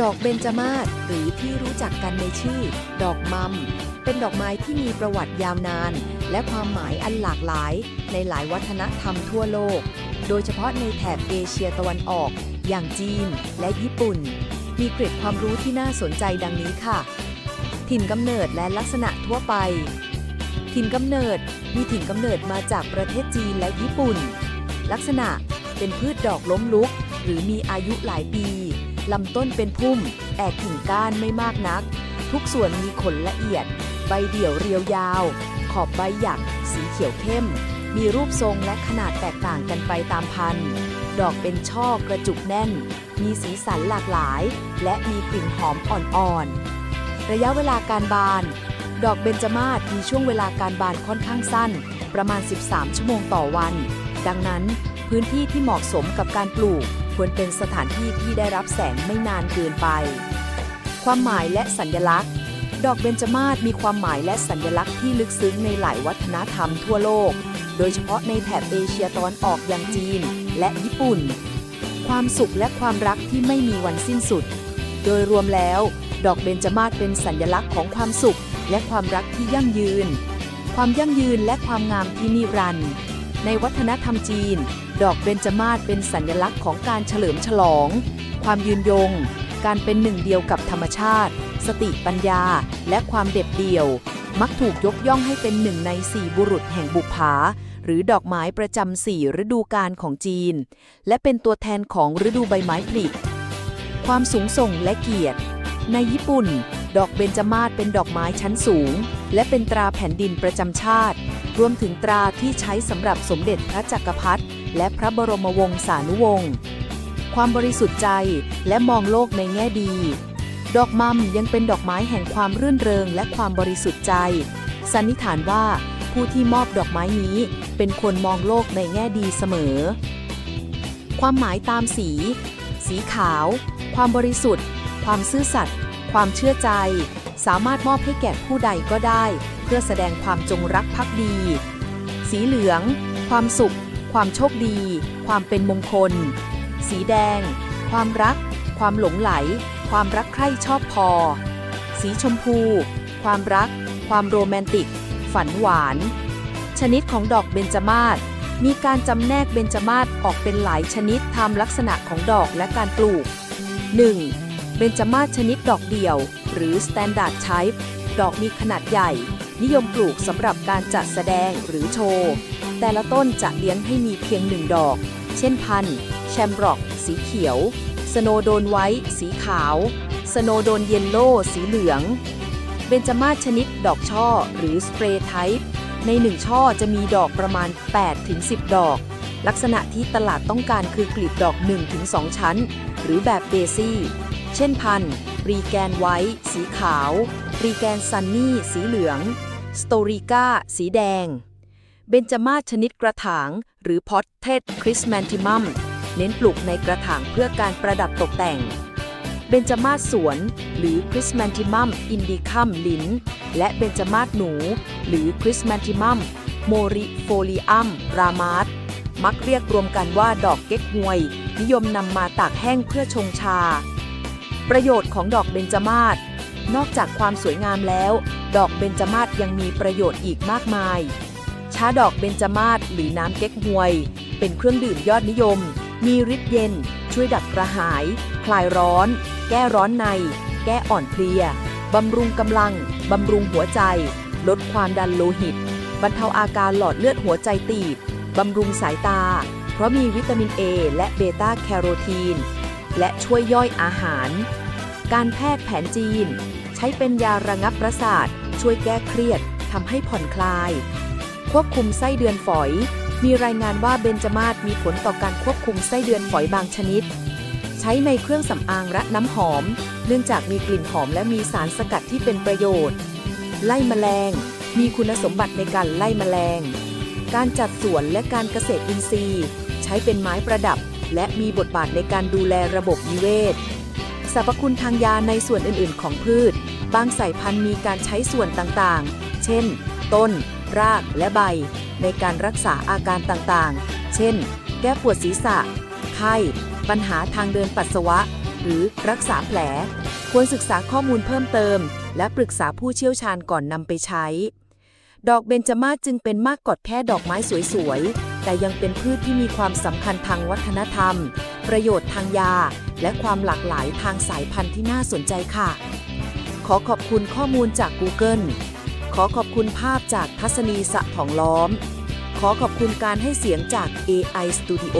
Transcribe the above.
ดอกเบญจมาศหรือที่รู้จักกันในชื่อ ดอกมัม เป็นดอกไม้ที่มีประวัติยาวนาน และความหมายอันหลากหลาย ในหลายวัฒนธรรมทั่วโลก โดยเฉพาะในแถบเอเชียตะวันออก อย่างจีนและญี่ปุ่น มีเกร็ดความรู้ที่น่าสนใจดังนี้ค่ะ ถิ่นกำเนิดและลักษณะทั่วไป ถิ่นกำเนิด มีถิ่นกำเนิดมาจากประเทศจีนและญี่ปุ่น ลักษณะเป็นพืชดอกล้มลุก หรือมีอายุหลายปี ลำต้นเป็นพุ่ม แอกกิ่งก้านไม่มากนัก ทุกส่วนมีขนละเอียด ใบเดี่ยวเรียวยาว ขอบใบหยัก สีเขียวเข้ม มีรูปทรงและขนาดแตกต่างกันไปตามพันธุ์ ดอกเป็นช่อกระจุกแน่น มีสีสันหลากหลาย และมีกลิ่นหอมอ่อนๆ ระยะเวลาการบาน ดอกเบญจมาศมีช่วงเวลาการบานค่อนข้างสั้น ประมาณ 13 ชั่วโมงต่อวัน ดังนั้นพื้นที่ที่เหมาะสมกับการปลูก ควรเป็นสถานที่ที่ได้รับแสงไม่นานเกินไป ความหมายและสัญลักษณ์ ดอกเบญจมาศมีความหมายและสัญลักษณ์ที่ลึกซึ้งในหลายวัฒนธรรมทั่วโลก โดยเฉพาะในแถบเอเชียตะวันออกอย่างจีนและญี่ปุ่น ความสุขและความรักที่ไม่มีวันสิ้นสุด โดยรวมแล้ว ดอกเบญจมาศเป็นสัญลักษณ์ของความสุข และความรักที่ยั่งยืน ความยั่งยืนและความงามที่นิรันดร์ ในวัฒนธรรมจีน ดอกเบญจมาศเป็นสัญลักษณ์ของการเฉลิมฉลอง ความยืนยง การเป็นหนึ่งเดียวกับธรรมชาติ สติปัญญา และความเด็ดเดี่ยว มักถูกยกย่องให้เป็นหนึ่งในสี่บุรุษแห่งบุปผาหรือดอกไม้ประจำสี่ฤดูกาลของจีน และเป็นตัวแทนของฤดูใบไม้ผลิความสูงส่งและเกียรติ ในญี่ปุ่น ดอกเบญจมาศเป็นดอกไม้ชั้นสูง และเป็นตราแผ่นดินประจำชาติ รวมถึงตราที่ใช้สำหรับสมเด็จพระจักรพรรดิและพระบรมวงศานุวงศ์ความบริสุทธิ์ใจและมองโลกในแง่ดี ดอกมัมยังเป็นดอกไม้แห่งความรื่นเริงและความบริสุทธิ์ใจ สันนิษฐานว่าผู้ที่มอบดอกไม้นี้ เป็นคนมองโลกในแง่ดีเสมอ ความหมายตามสี สีขาว ความบริสุทธิ์ ความซื่อสัตย์ ความเชื่อใจ สามารถมอบให้แก่ผู้ใดก็ได้ เพื่อแสดงความจงรักภักดี สีเหลือง ความสุข ความโชคดี ความเป็นมงคล สีแดง ความรัก ความหลงไหล ความรักใคร่ชอบพอ สีชมพู ความรัก ความโรแมนติก ฝันหวาน ชนิดของดอกเบญจมาศมีการจำแนกเบญจมาศออกเป็นหลายชนิดตามลักษณะของดอกและการปลูก 1. เบญจมาศชนิดดอกเดี่ยว หรือ Standard Type ดอกมีขนาดใหญ่ นิยมปลูกสำหรับการจัดแสดงหรือโชว์ แต่ละต้นจะเลี้ยงให้มีเพียงหนึ่งดอก เช่นพันธุ์แชมบร็อก สีเขียว สโนโดนไวท์สีขาว สโนโดนเยลโล่ สีเหลือง เบญจมาศชนิดดอกช่อหรือ Spray Type ในหนึ่งช่อจะมีดอกประมาณ 8-10 ดอก ลักษณะที่ตลาดต้องการคือกลีบดอก 1-2 ชั้น หรือแบบเดซี่ เช่นพันธุ์รีแกนไวท์สีขาว รีแกนซันนี่ สีเหลือง สโตริก้า สีแดง เบญจมาศชนิดกระถาง หรือพอตเทสคริสแมนติมัม เน้นปลูกในกระถางเพื่อการประดับตกแต่ง เบญจมาศสวน หรือคริสแมนติมัม อินดิคัมลินและเบญจมาศหนู หรือคริสแมนติมัม โมริโฟลิอัม รามาสมักเรียกรวมกันว่าดอกเก๊กฮวย นิยมนำมาตากแห้งเพื่อชงชา ประโยชน์ของดอกเบญจมาศนอกจากความสวยงามแล้ว ดอกเบญจมาศยังมีประโยชน์อีกมากมาย ชาดอกเบญจมาศหรือน้ำเก๊กฮวย เป็นเครื่องดื่มยอดนิยม มีฤทธิ์เย็น ช่วยดับกระหาย คลายร้อน แก้ร้อนใน แก้อ่อนเพลียบำรุงกำลัง บำรุงหัวใจ ลดความดันโลหิต บรรเทาอาการหลอดเลือดหัวใจตีบบำรุงสายตา เพราะมีวิตามิน A และเบต้าแคโรทีน และช่วยย่อยอาหาร การแพทย์แผนจีน ใช้เป็นยาระงับประสาท ช่วยแก้เครียดทำให้ผ่อนคลาย ควบคุมไส้เดือนฝอย มีรายงานว่าเบญจมาศมีผลต่อการควบคุมไส้เดือนฝอยบางชนิด ใช้ในเครื่องสำอางและน้ำหอม เนื่องจากมีกลิ่นหอมและมีสารสกัดที่เป็นประโยชน์ ไล่แมลง มีคุณสมบัติในการไล่แมลง การจัดสวนและการเกษตรอินทรีย์ ใช้เป็นไม้ประดับ และมีบทบาทในการดูแลระบบนิเวศ สรรพคุณทางยาในส่วนอื่นๆ ของพืช บางสายพันธุ์มีการใช้ส่วนต่างๆ เช่น ต้น ราก และใบ ในการรักษาอาการต่างๆ เช่น แก้ปวดศีรษะ ไข้ ปัญหาทางเดินปัสสาวะ หรือรักษาแผล ควรศึกษาข้อมูลเพิ่มเติม และปรึกษาผู้เชี่ยวชาญก่อนนำไปใช้ ดอกเบญจมาศจึงเป็นมากกว่าแค่ดอกไม้สวยๆ แต่ยังเป็นพืชที่มีความสำคัญทางวัฒนธรรม ประโยชน์ทางยา และความหลากหลายทางสายพันธุ์ที่น่าสนใจค่ะ ขอขอบคุณข้อมูลจาก Google ขอขอบคุณภาพจากทัศนีสะทองล้อม ขอขอบคุณการให้เสียงจาก AI Studio